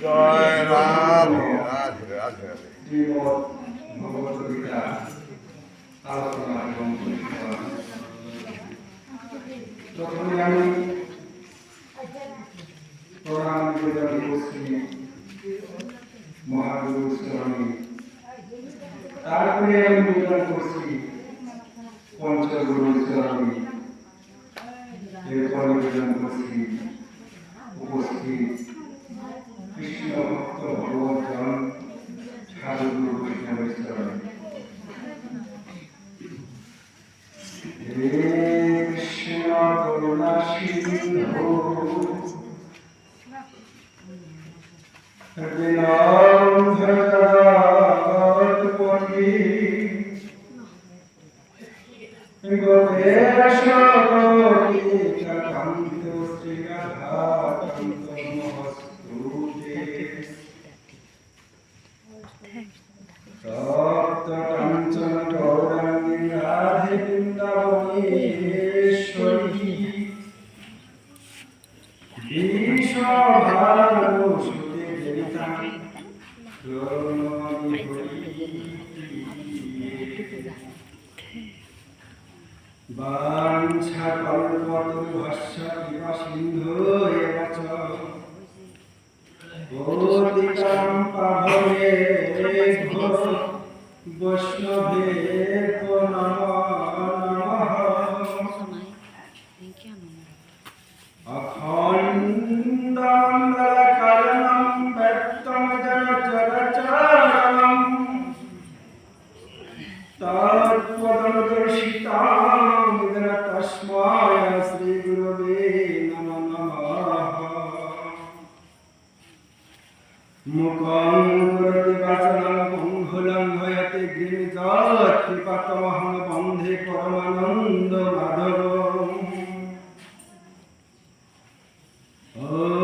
জয় রাধে রাধে রাধে ভগবত গীতা আলোচনা প্রথমে আমি প্রণাম নিবেদন করছি মহাগুরু তারপরে আমি নিবেদন করছি পঞ্চগুরু স্বামী এরপর নিবেদন করছি উপস্থিত কৃষ্ণ ভক্ত ভগবান সাধুগুরু বৈষ্ণবের চরণে হে কৃষ্ণ করুণা সিন্ধু বিনন্দপতি সিন্ধু এব চ পতিতাং বৈষ্ণবে Oh.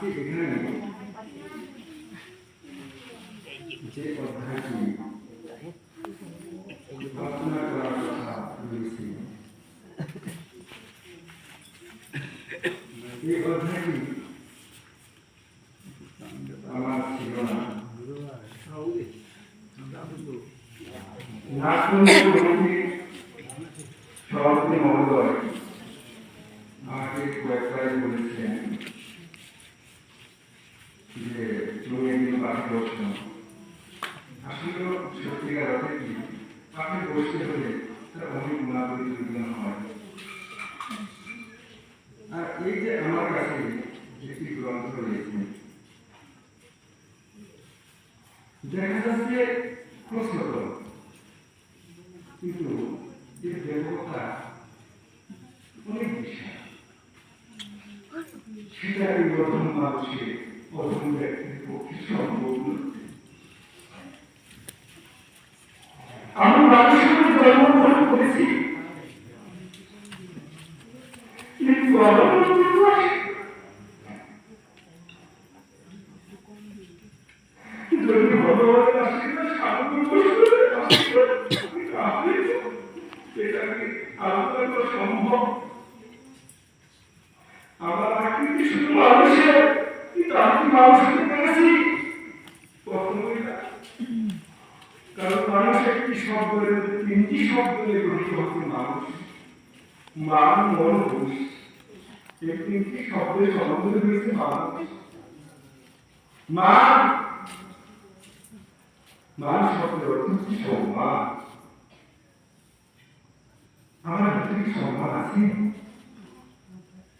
ที่เป็นเรื่องเจ็บปวดางจิ এই যে আমার কাছে একটি গ্রন্থ রয়েছে, দেখা যাচ্ছে প্রশ্ন কিন্তু এর ব্যাপকতা অনেক বিশাল। সেটা এই প্রথম মানুষের প্রথম ব্যক্তির পক্ষে সম্ভব আমি মানুষের জন্মগ্রহণ করেছি কিন্তু আমার কিন্তু আসে যদি ভগবানের আশীর্বাদ সাধু বসবে তাহলে এটা কি আপনার তো সম্ভব আমার আকৃতি শুধু মানুষের? কিন্তু আমি মানুষকে পেয়েছি কখনোই না। কারণ মানুষ একটি শব্দের তিনটি শব্দ নিয়ে গঠিত হচ্ছে মানুষ। মান, মন ঘোষ এই তিনটি শব্দের সম্বন্ধে হয়েছে মানুষ। মান। মান শব্দের অর্থ হচ্ছে সম্মান। আমার ভিতরে কি সম্মান আছে।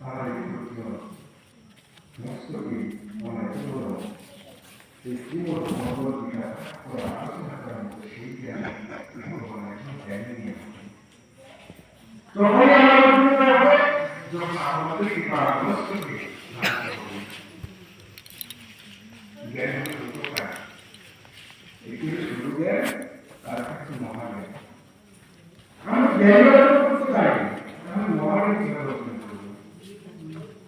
ঘোষ ঘোষ শব্দের অর্থ জ্ঞান আমার এই ক্ষুদ্র মস্তকে হলো এই শ্রীমদ ভগবদ্গীতা ওরা আলোচনা করার মতো সেই জ্ঞান ভগবান এখন জ্ঞানে নিয়ে আসেন। তখনই আমার অভিজ্ঞতা হবে যখন আমাদের এই মস্তকে জ্ঞান হলো উপকার এটি হলো শুরু জ্ঞান তার কাছে মহাজ্ঞান আমি জ্ঞান অর্জন করতে পারি আমি মহাজ্ঞান কীভাবে অর্জন করব তখনই সম্ভব শ্রীমদ ভগবদ্গীতার মধ্যে উল্লেখ করেছেন সকল প্রতিকারের মধ্যে ভুলন হয়েছিল যত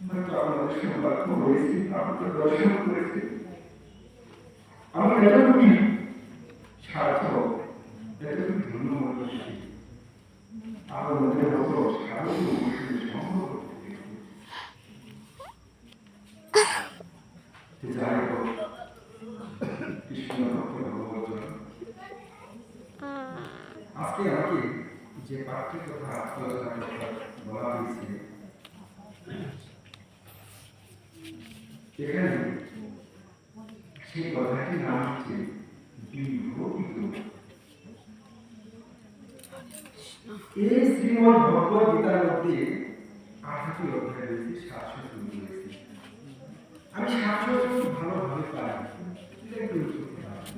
হয়তো আমাদের সৌভাগ্য হয়েছে আমাদের দর্শন করেছে আমরা এতটুকু সার্থক এতটুকু ধন্য মনে করছি আমার মধ্যে হতো সাধু মুসলিম সম্ভব যাই হোক কৃষ্ণ ভক্ত ভগবত আজকে আমাকে যে পাঠ্যের কথা আলোচনা করতে বলা হয়েছে এখানে সেই কথাটির নাম হচ্ছে বিভূতিত এই শ্রীমদ ভগবত গীতার মধ্যে আঠাটি অধ্যায় রয়েছে সাতশো শ্লোক রয়েছে আমি সাতশো শ্লোক ভালোভাবে পাই এটা একটু উচ্চতে পারি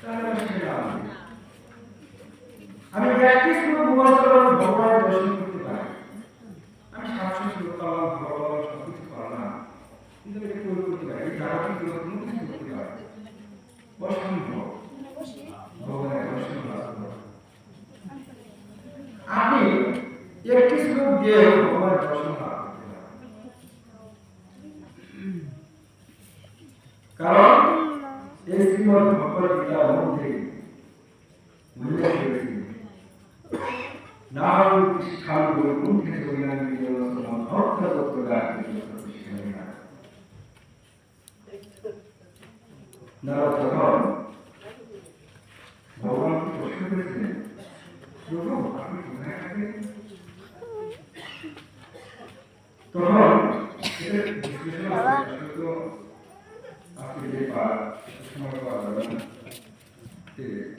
তাহলে আমি সেটা আমি আমি প্র্যাকটিস করে মুখস্থ করে ভগবানের দর্শন করতে পারি আমি সাতশো শ্লোক পালাম ভালো ভালো সব কিছু পারলাম কিন্তু আমি এটা করে করতে পারি এই জাগতিক জগৎ কোনো কিছু করতে পারি অসম্ভব ভগবানের দর্শন লাভ করা। আপনি একটি শ্লোক দিয়ে ভগবানের দর্শন লাভ করতে পারেন কারণ এই শ্রীমদ ভগবত গীতার মধ্যে উল্লেখ করেছি নাম শিক্ষাম বৈকুণ্ঠে কল্যাণী ভক্ত তত্ত্ব গায়ত্রী নারদ তখন ভগবানকে প্রশ্ন করেছিলেন প্রভু আপনি কোথায় থাকেন তখন আজকে যে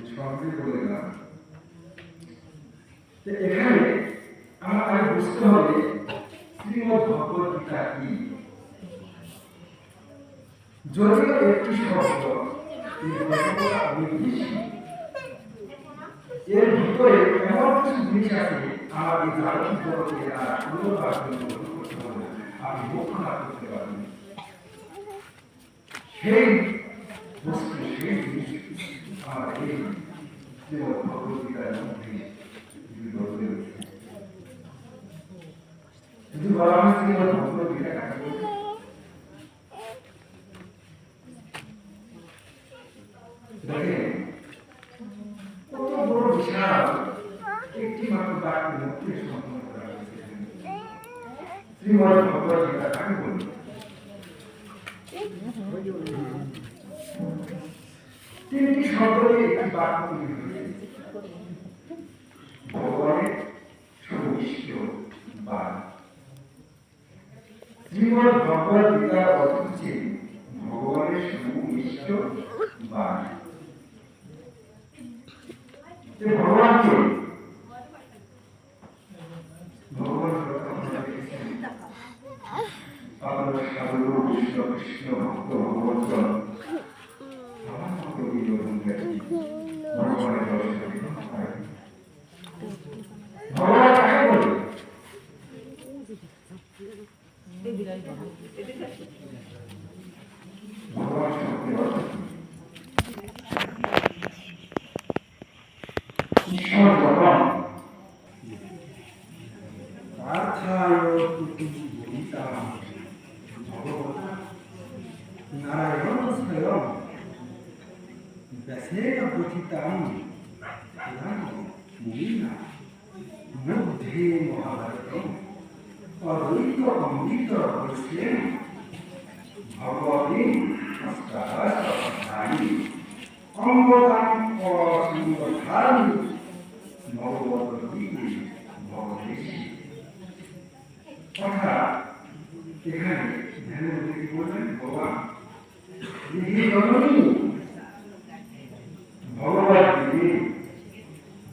সময় না এখানে আমার বুঝতে হবে শ্রীমদ ভগবত গীতা যদিও একটি শব্দ বেশি এর ভিতরে এমন কিছু জিনিস আছে আমার ধারণ আর সুন্দরভাবে গ্রহণ করতে হবে আপনি মোক্ষ করতে পারবেন সেই বস্তু সেই জিনিস মধ্যে যদি বলা হয় শ্রীমদ ভগবত গীতা কাকে বলে? দেখেন কত বড় বিশাল একটি মাত্র বাক্যের মধ্যে সমাধান শ্রীমদ ভগবত গীতা দিয়ে একটি বাক্য তৈরি হয়েছে ভগবানের সুনিষ্ট বাণী শ্রীমদ ভগবত গীতার অর্থ হচ্ছে ভগবানের সুনিষ্ট বাণী যে ভগবানকে ভগবান আপনার সাধু কৃষ্ণ কৃষ্ণ ভক্ত ভগবত আমার মতো বিনোদন ব্যক্তি ভগবানের দর্শনে হয়। ভগবান কাকে বলে ভগবান শব্দের অর্থ কি? ঈশ্বর ভগবান পার্থায় কুতুম বলিতাম ভগবতা নারায়ণ স্বয়ং দশেন পঠিতাম মুনিনা মধ্যে মহাভারতম অদ্বৈত অমৃত বৈষ্ণব ভগবতী অঙ্গদান অসংগধারী ভগবতী ভগবেশী অর্থাৎ এখানে ধ্যান কি বললেন ভগবান হে জননী ভগবত দেবী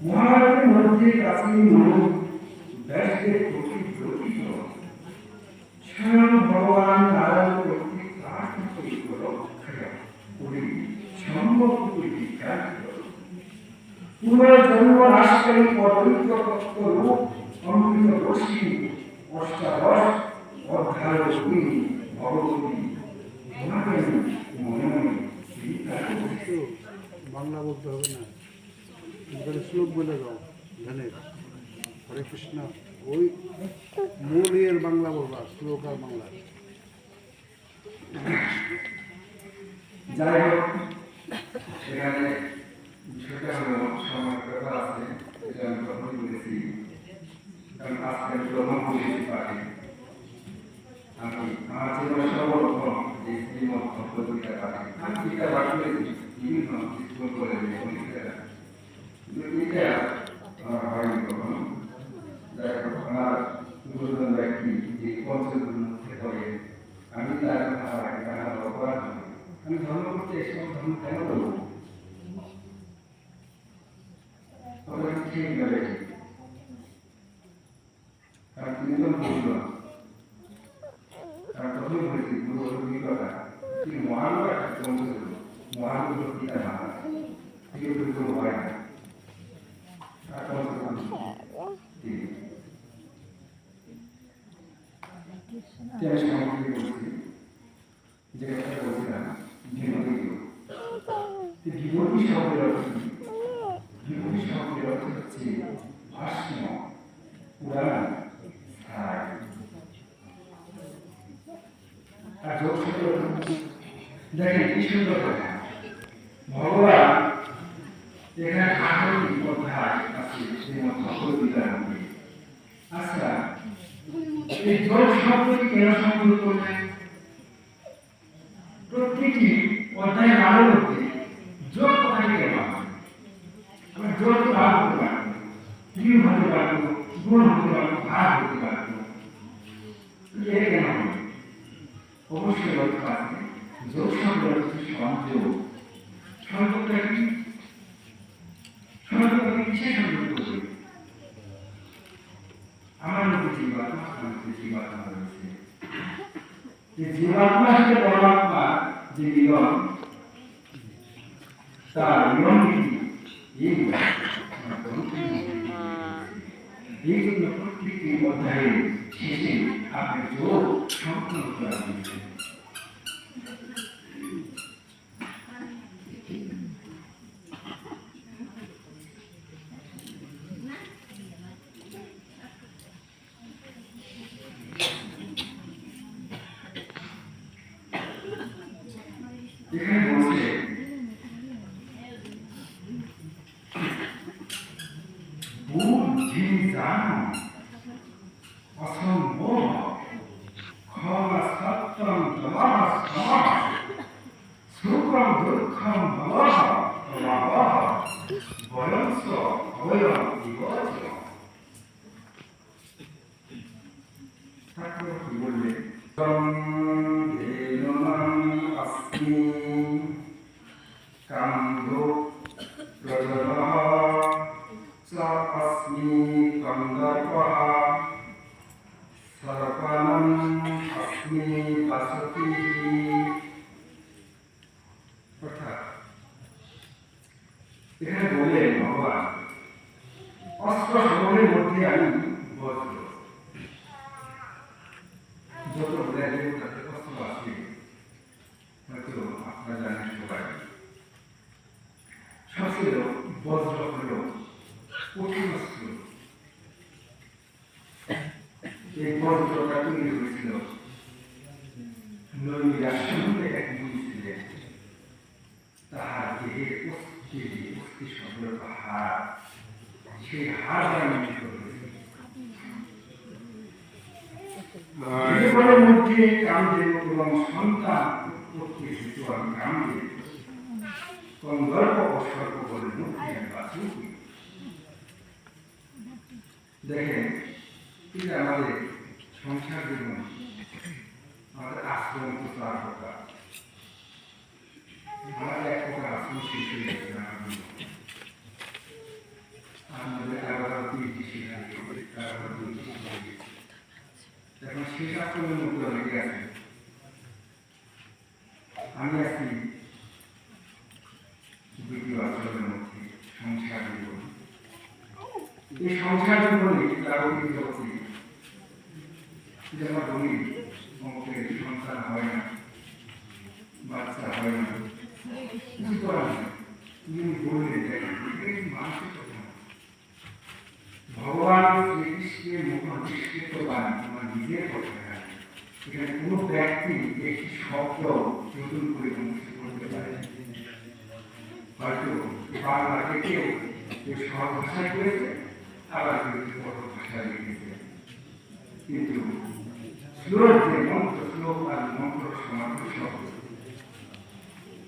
মহাভারতের মধ্যে প্রাচীন মানুষ বাংলা বলতে হবে না এখানে শ্লোক বলে দাও ধ্যানের হরে কৃষ্ণ ওই মূল ইয়ের বাংলা বলবা শ্লোক আর বাংলা যাই হোক এখানে ব্যাপার আছে এটা আমি তখনই বলেছি গ্রহণ করেছি পাঠে আমি আমার জীবনে সর্বপ্রথম যে শ্রীমদ ভগবদ্গীতা পাঠে আমি গীতা পাঠ করেছি বিভিন্ন স্কুল কলেজে পরীক্ষা কিন্তু এটা আমার হয়নি কখনো। যাই হোক, আমার গুরুজন ব্যক্তি যে পঞ্চগুলোর মধ্যে পড়ে, আমি তার কথা আগে তারা করি। আমি ধর্ম করতে এসব ধর্ম কেন করব আমরা ঠিক গেলে কারণ তিনি তো বুঝলো কারণ প্রথমে বলেছি গুরু হলো কি কথা তিনি মহান একটা পৌঁছেছিল মহান গুরু পিতা না তিনি গুরু হয় না আর পৌঁছেছিল তিনি আমি সামগ্রী বলছি যে কথা বলছিলাম বিভূতি বিভূতি শব্দের অর্থ কি? বিভূতি শব্দের অর্থ হচ্ছে ভাষ্য পুরাণ স্থায়ী আর যোগ শব্দের অর্থ কি? দেখেন কি ভগবান এখানে আঠারোটি আছে শ্রীমদ ভগবদ্গীতার মধ্যে আচ্ছা এই প্রত্যেকটি অধ্যায় নামের মধ্যে যোগ কথাটি কেন আছে? আমরা যোগ তো ভাগ হতে পারব প্রিয় হতে পারব গুণ হতে পারব ভাগ হতে পারব এটা কেন হবে অবশ্যই অর্থ আছে যোগ শব্দ হচ্ছে সংযোগ সংযোগটা কি সংযোগটা কিসের সংযোগ করবে আমার মধ্যে জীবাত্মা আমার মধ্যে জীবাত্মা রয়েছে যে জীবাত্মা সাথে পরমাত্মা যে মিলন তার মিলন কি এই এই জন্য প্রত্যেকটি অধ্যায়ে শেষে come, Lord. এই বজ্রটা তৈরি হয়েছিল নৈমিরা সঙ্গে এক মুনি ছিলেন তাহার দেহে অস্থি অস্থি শব্দ হাড় সেই হাড় আমি সন্তান বলে মুক্তি আমি বাসুকি দেখেন এই যে আমাদের সংসার জীবন আমাদের আশ্রম তো চার প্রকার আমাদের এক প্রকার আশ্রম শেষ হয়ে গেছে। মধ্যে অনেকে আছে আমি আছি মধ্যে সংসার জীবন এই সংসার জীবনে জাগতিক জগতে যেমন বলি অমুকের সন্তান হয় না, বাচ্চা হয় না। কি করা যায় তুমি বললে মানুষের কথা? ভগবান শ্রীকৃষ্ণের মুখ নিষ্কৃত বান আমার নিজের কথা। এখানে কোনো ব্যক্তি একটি শব্দ নতুন করে মুক্ত করতে পারে হয়তো বাংলাকে কেউ সহজ ভাষায় করেছে, আবার কেউ বড় ভাষায় লিখেছে। কিন্তু শ্লোক যে মন্ত্র শ্লোক আর মন্ত্র সমাপ্ত শব্দ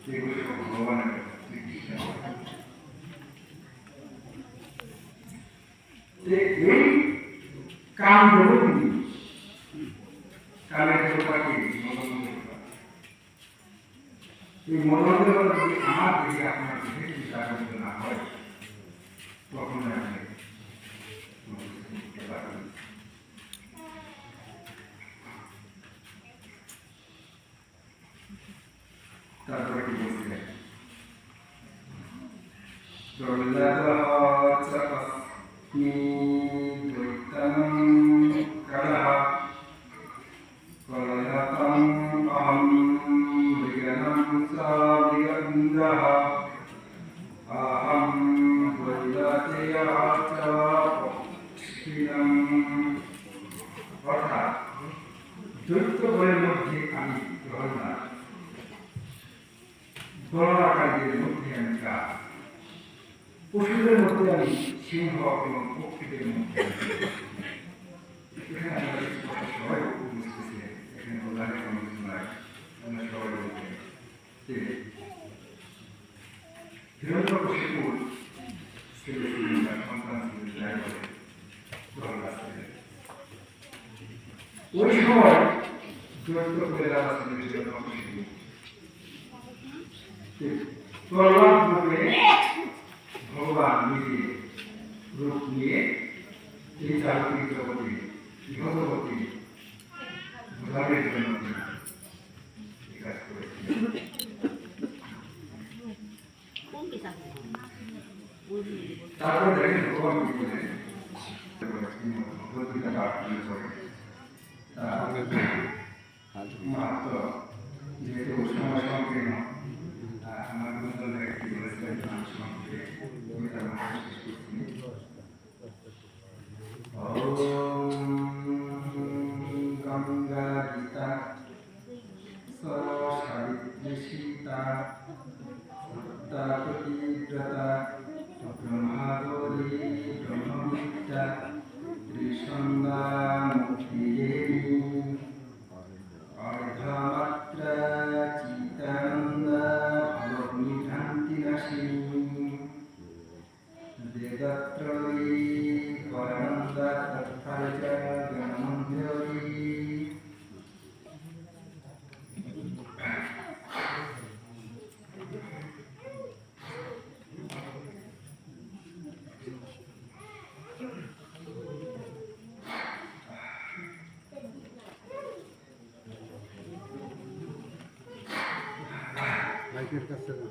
এগুলো সব ভগবানের এই কাম কামের দেবতাকে মদন দেবতা এই দেবতা যদি আমার দিকে আপনার দিকে বিচার করতে না হয় তখন আপনি 大家说说 দৈত্য করে কাছে না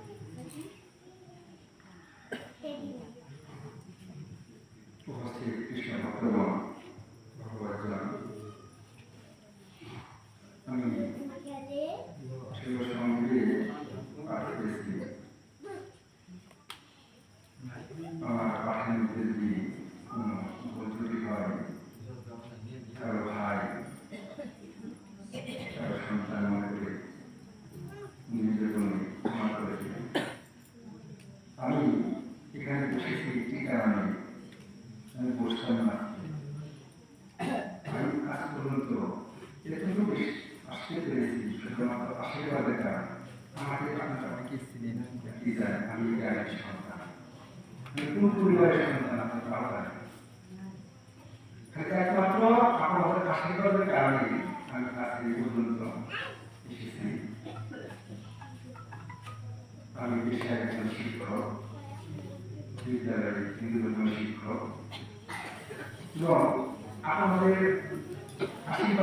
উপস্থিত কৃষ্ণ ভক্তগণ ভগবান আমি শিব সঙ্গে পাঠ করেছি আমার পাঠের মধ্যে যদি কোনো বন্ধুটি হয় কারও ভাই কারও সন্তান মনে করে নিজের জন্য ক্ষমা করেছিলেন আমি এখানে বসেছি একটি কারণে আমি বসতাম না আমি আজ পর্যন্ত এতটুকু বেশ আসতে পেরেছি শুধুমাত্র আশীর্বাদের কারণে আমাকে আপনারা অনেকে ছিলেন কি জানেন আমি গ্রামের সন্তান আমি কোন পরিবারের সন্তান আপনার তাও জানেন খালি একমাত্র আপনাদের আশীর্বাদের কারণে আমি আজকে এই পর্যন্ত এসেছি আমি পেশায় একজন শিক্ষক বিদ্যালয়ের হিন্দু ধর্ম শিক্ষক এবং আপনাদের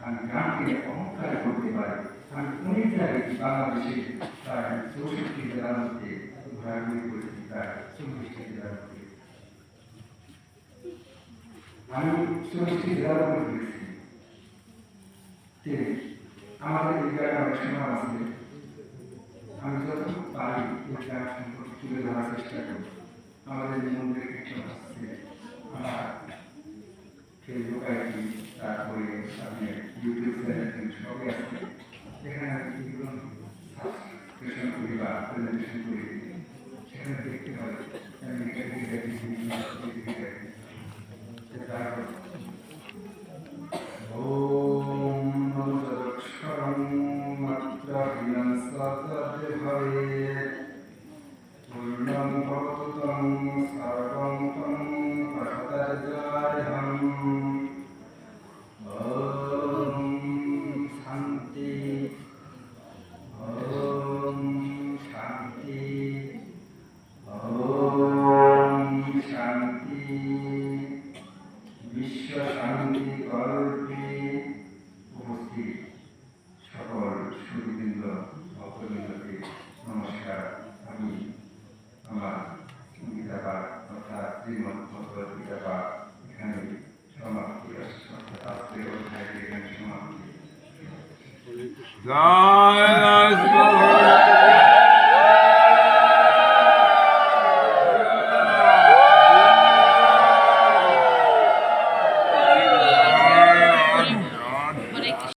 গ্রামকে অহংকার করতে পারি আমি অনেক জায়গায় বাংলাদেশে প্রায় চৌষট্টি জেলার মধ্যে ঘোরাঘুরি করেছি প্রায় চল্লিশটি জেলার মধ্যে আমি চল্লিশটি জেলার মধ্যে ঘুরেছি তে আমাদের এই জায়গায় অনেক সময় আছে আমি যতটুকু পারি এই গ্রাম সম্পর্কে তুলে ধরার চেষ্টা করি আমাদের যে মন্দিরে কীর্তন আসছে আমরা ফেসবুক আইডি তারপরে আপনি ইউটিউব চ্যানেল সবই আছে সেখানে আমি এগুলো সাবস্ক্রিপশন করি বা প্রেজেন্টেশন করি সেখানে দেখতে পাই আমি এখানে